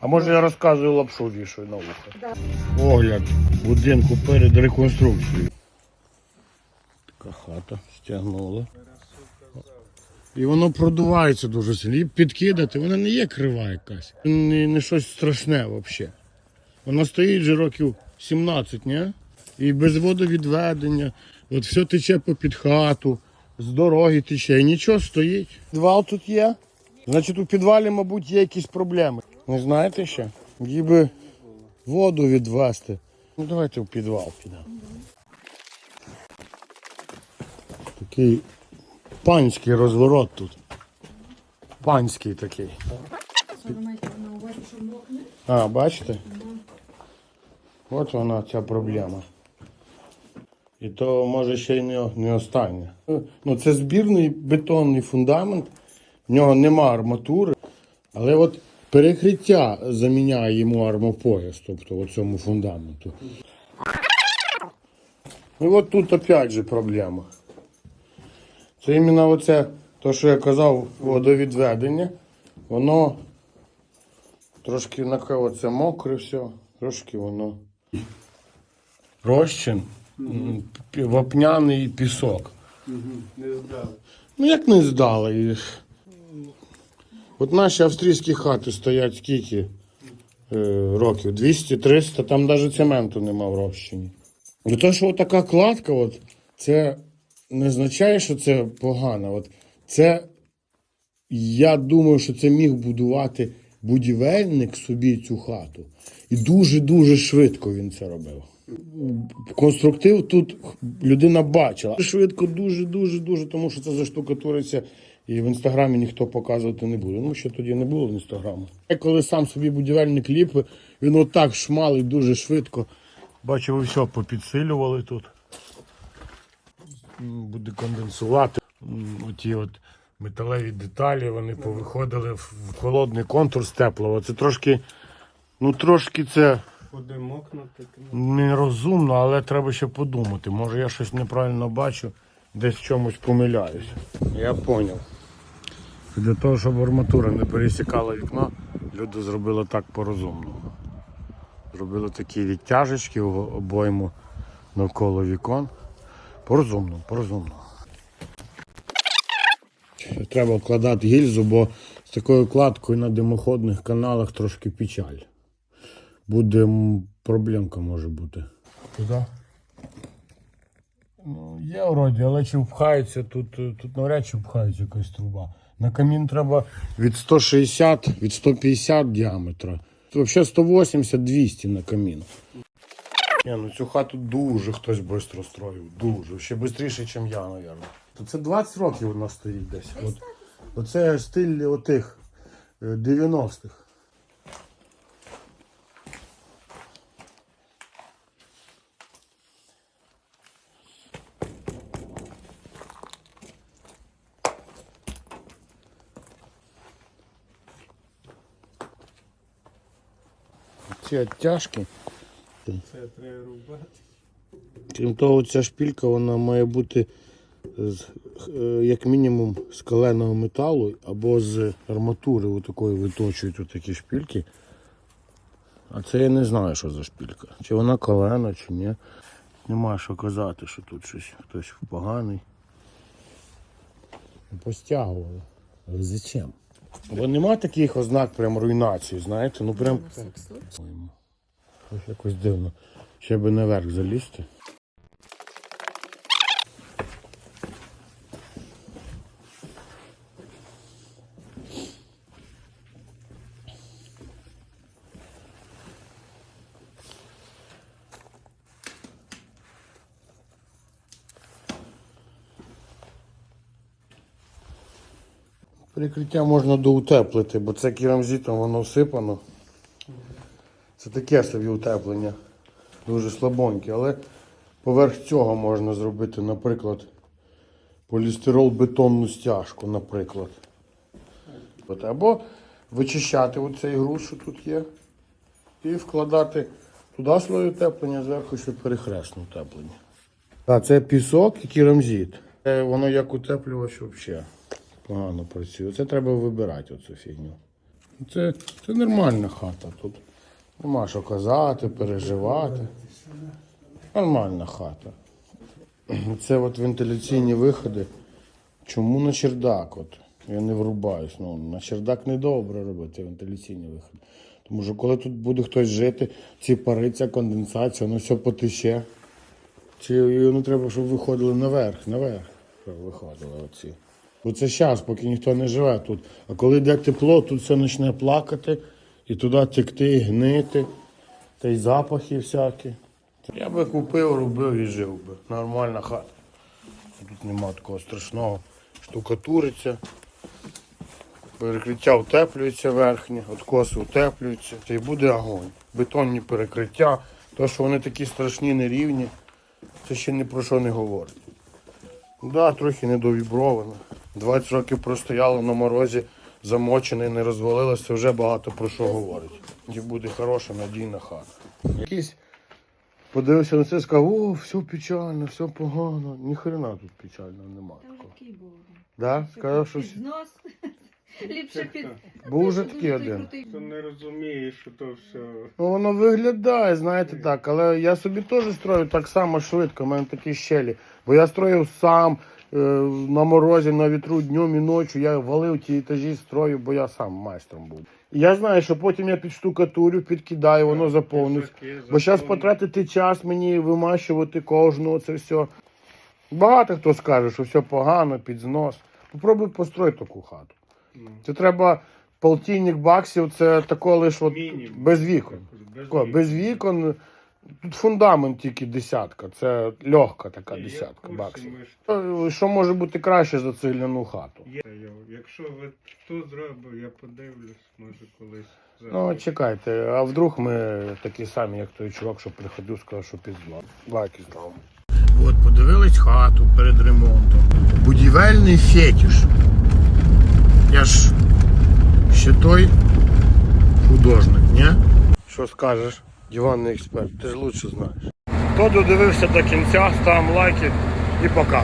А може я розказую лапшу вішаю на вухо? Огляд будинку перед реконструкцією. Така хата стягнула. І воно продувається дуже сильно. І підкидати, вона не є крива якась. Не, не щось страшне взагалі. Вона стоїть вже років 17, ні? І без водовідведення. От все тече попід хату, з дороги тече, і нічого стоїть. Підвал тут є. Значить, у підвалі, мабуть, є якісь проблеми. Не знаєте ще? Їй би воду відвести. Ну давайте в підвал підемо. Такий панський розворот тут. Панський такий. А, бачите? От вона ця проблема. І то може ще й не, не остання. Ну, це збірний бетонний фундамент, в нього нема арматури, але от перекриття заміняє йому армопояс, тобто цьому фундаменту. І от тут опять же проблема. Це іменно оце, то, що я казав, водовідведення, воно Трошки це мокре все, трошки воно. Розчин, вапняний пісок. Не здали. Ну як не здали. От наші австрійські хати стоять скільки е, років? 200-300, там навіть цементу нема в розчині. І то, що така кладка, от, це не означає, що це погано. От, це я думаю, що це міг будувати будівельник собі цю хату. І дуже-дуже швидко він це робив. Конструктив тут людина бачила. Швидко, дуже-дуже, дуже, тому що це заштукатуриться. І в інстаграмі ніхто показувати не буде. Ну, ще тоді не було в інстаграму. Я коли сам собі будівельник ліпив, він отак шмалить дуже швидко. Бачив, ви все попідсилювали тут. Буде конденсувати. Оті от металеві деталі, вони повиходили в в холодний контур з теплого. Це трошки, ну трошки це нерозумно, але треба ще подумати. Може я щось неправильно бачу, десь в чомусь помиляюся. Я зрозумів. Для того, щоб арматура не пересікала вікно, люди зробили так по-розумному. Зробили такі відтяжечки об- обойму навколо вікон. По-розумному, по-розумному. Треба вкладати гільзу, бо з такою кладкою на димоходних каналах трошки печаль. Буде проблемка може бути. Куди? Ну, є вроді, але чи впхається тут, тут навряд чи впхається якась труба. На камін треба від 160, від 150 діаметра. Взагалі 180-200 на камін. Ні, ну цю хату дуже хтось швидко строїв. Дуже. Ще швидше, ніж я, мабуть. То це 20 років вона стоїть десь. От, оце стиль отих е, 90-х. Ці оттяжки. Це треба рубати. Крім того, ця шпілька вона має бути з, е, як мінімум з каленого металу або з арматури отакої виточують отакі шпільки. А це я не знаю, що за шпілька. Чи вона калена, чи ні. Нема що казати, що тут щось хтось поганий. Постягували. Зачем? Бо нема таких ознак прям руйнації, знаєте, ну прям. Ось якось дивно. Ще би наверх залізти. Перекриття можна доутеплити, бо це керамзитом воно всипано. Це таке собі утеплення. Дуже слабоньке, але поверх цього можна зробити, наприклад, полістирол бетонну стяжку, наприклад. Або вичищати оцей груз, що тут є, і вкладати туди слой утеплення, зверху ще перехресне утеплення. Так, це пісок і керамзит. Е, Воно як утеплювач взагалі погано працює. Це треба вибирати оцю фігню. Це, це нормальна хата тут. Нема що казати, переживати. Нормальна хата. Це от вентиляційні виходи. Чому на чердак? От? Я не врубаюсь. Ну, на чердак не добре робити вентиляційні виходи. Тому що коли тут буде хтось жити, ці пари, ця конденсація, воно все потече. Чи не треба, щоб виходили наверх, наверх. Щоб виходили оці. Бо це час, поки ніхто не живе тут. А коли йде тепло, тут все почне плакати і туди текти, гнити, та й запахи всякі. Я би купив, робив і жив би. Нормальна хата. Тут нема такого страшного. Штукатуриться. Перекриття утеплюється верхнє, откоси утеплюються. Та й буде огонь. Бетонні перекриття. То, що вони такі страшні, нерівні, це ще ні про що не говорить. Да, трохи недовібровано. 20 років простояло на морозі, замочене, не розвалилося, це вже багато про що говорить. І буде хороша, надійна хата. Якийсь подивився на це і сказав, о, все печально, все погано. Ніхрена тут печального нема Там такого. такий був. Да? Сказав, що Знос. Ліпше під... був уже такий один. Хто не розуміє, що то все. Ну, воно виглядає, знаєте так, але я собі теж строю так само швидко, у мене такі щелі. Бо я строїв сам на морозі, на вітру днем і ночі. Я валив ті етажі строю, бо я сам майстром був. І я знаю, що потім я підштукатурю, підкидаю, воно заповнить. Бо зараз потратити час мені вимащувати кожного це все. Багато хто скаже, що все погано, під знос. Попробуй построїти таку хату. Ну, Це треба полтинник баксів, це тако лише от без вікон. Без вікон. Тут фундамент тільки десятка. Це легка така в десятка курсі, баксів. ми ж- Що може бути краще за цегляну хату? Є. Якщо ви хто зробив, я подивлюсь, може колись. Ну, чекайте, а вдруг ми такі самі, як той чувак, що приходив, сказав, що пізно. Лайки ставимо. От, подивились хату перед ремонтом. Будівельний фетиш. Я ж ще той художник, ні? Що скажеш, диванний експерт, ти ж лучше знаєш. Хто додивився до кінця, ставимо лайки і пока.